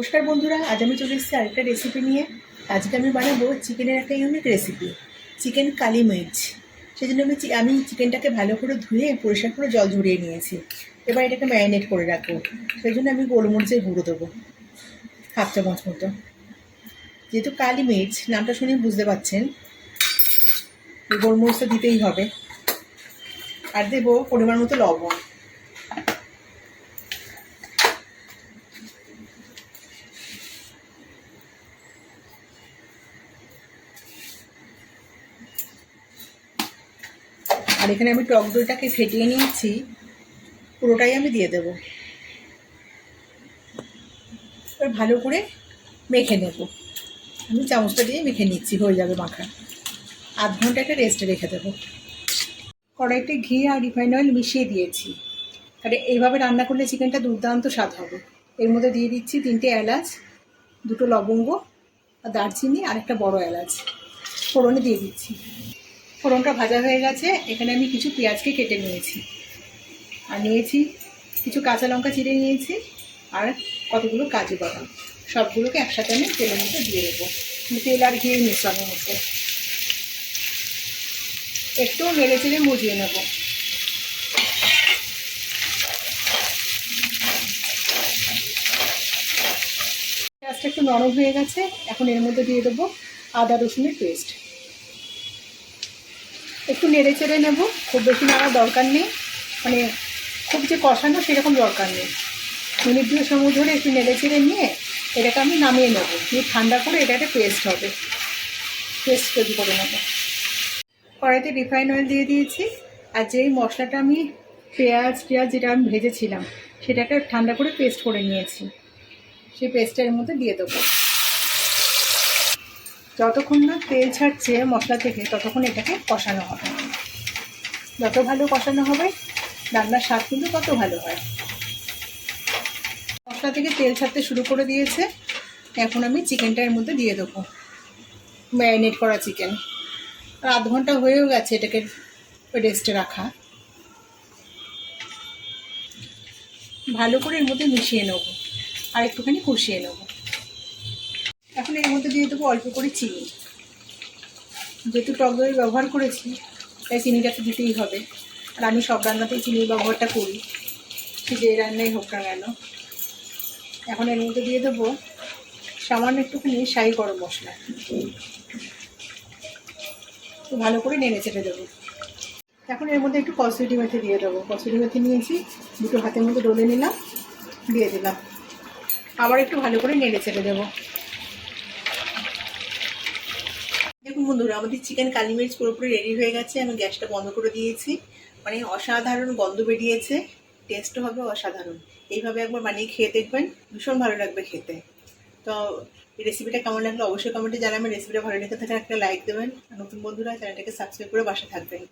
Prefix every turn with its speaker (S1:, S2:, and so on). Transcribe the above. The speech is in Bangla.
S1: নমস্কার বন্ধুরা, আজ আমি চলে এসেছি আরেকটা রেসিপি নিয়ে। আজকে আমি বানাবো চিকেনের একটা ইউনিক রেসিপি চিকেন কালি মির্চ। সেই জন্য আমি আমি চিকেনটাকে ভালো করে ধুয়ে পরিষ্কার করে জল ঝরিয়ে নিয়েছি। এবার এটাকে ম্যারিনেট করে রাখব। সেই জন্য আমি গোলমরিচের গুঁড়ো দেবো, হাফ চামচ মতো। যেহেতু কালি মির্চ, নামটা শুনে বুঝতে পারছেন এই গোলমরিচটা দিতেই হবে। আর দেবো পরিমাণ মতো লবণ। আর এখানে আমি টক দইটাকে ফেটিয়ে নিয়েছি, পুরোটাই আমি দিয়ে দেবো। এবার ভালো করে মেখে নেব। আমি চামচটা দিয়ে মেখে নিচ্ছি, হয়ে যাবে মাখা। আধ ঘণ্টা একটা রেস্টে রেখে দেবো। কড়াইতে ঘি আর রিফাইন অয়েল মিশিয়ে দিয়েছি। তাহলে এইভাবে রান্না করলে চিকেনটা দুর্দান্ত স্বাদ হবে। এর মধ্যে দিয়ে দিচ্ছি তিনটে এলাচ, দুটো লবঙ্গ, আর দারচিনি আর একটা বড় এলাচ। ফোড়নে দিয়ে দিচ্ছি। ফোড়নটা ভাজা হয়ে গেছে। এখানে আমি কিছু পেঁয়াজকে কেটে নিয়েছি। আর নিয়েছি কিছু কাঁচা লঙ্কা চিড়ে নিয়েছি আর কতগুলো কাজু বাদাম। সবগুলোকে একসাথে আমি তেলের মধ্যে দিয়ে দেবো। তেল আর ঘিয়ে মিশ্রণের মধ্যে। একটু নেড়ে চেড়ে মুজিয়ে নেব। পেঁয়াজটা একটু নরম হয়ে গেছে। এখন এর মধ্যে দিয়ে দেবো আদা রসুনের পেস্ট। একটু নেড়ে চেড়ে নেব, খুব বেশি নাড়ার দরকার নেই। মানে খুব যে কষানো সেরকম দরকার নেই। মিনিট দুই সময় ধরে একটু নেড়ে চেড়ে নিয়ে এটাকে আমি নামিয়ে নেব। নিয়ে ঠান্ডা করে এটা একটা পেস্ট হবে। পেস্ট তৈরি করে নেব। কড়াইতে রিফাইন অয়েল দিয়ে দিয়েছি। আর যেই মশলাটা আমি পেঁয়াজ পেঁয়াজ যেটা আমি ভেজেছিলাম, সেটাকে ঠান্ডা করে পেস্ট করে নিয়েছি। সেই পেস্টের মধ্যে দিয়ে দেবো। যতক্ষণ না তেল ছাড়ছে মশলা থেকে, ততক্ষণ এটাকে কষানো হবে। যত ভালো কষানো হবে, রান্নার স্বাদ কিন্তু তত ভালো হয়। মশলা থেকে তেল ছাড়তে শুরু করে দিয়েছে। এখন আমি চিকেনটা এর মধ্যে দিয়ে দেবো। ম্যারিনেট করা চিকেন। আধ ঘণ্টা হয়েও গেছে এটাকে রেস্টে রাখা। ভালো করে এর মধ্যে মিশিয়ে নেব। আর একটুখানি কষিয়ে নেব। এখন এর মধ্যে দিয়ে দেবো অল্প করে চিনি। যেহেতু টক দই ব্যবহার করেছি, তাই চিনিটা তো দিতেই হবে। আর আমি সব রান্নাতেই চিনির ব্যবহারটা করি। সে যে রান্নাই হোক না কেন। এখন এর মধ্যে দিয়ে দেবো সামান্য একটুখানি শাহি গরম মশলা। তো ভালো করে নেড়ে চেড়ে দেবো। এখন এর মধ্যে একটু কসুরি মেথি দিয়ে দেবো। কসুরি মেথি নিয়েছি, দুটো হাতের মধ্যে ডলে নিলাম, দিয়ে দিলাম। আবার একটু ভালো করে নেড়ে চেড়ে দেবো। বন্ধুরা, আমাদের চিকেন কালী মির্চ পুরোপুরি রেডি হয়ে গেছে। আমি গ্যাসটা বন্ধ করে দিয়েছি। মানে অসাধারণ গন্ধ বেরিয়েছে। টেস্টও হবে অসাধারণ। এইভাবে একবার বানিয়ে খেয়ে দেখবেন। ভীষণ ভালো লাগবে খেতে। তো এই রেসিপিটা কেমন লাগল অবশ্যই কমেন্টে জানাবেন। রেসিপিটা ভালো লেগে থাকলে একটা লাইক দেবেন। নতুন বন্ধুরা, চ্যানেলটাকে সাবস্ক্রাইব করে বাসা থাকবেন।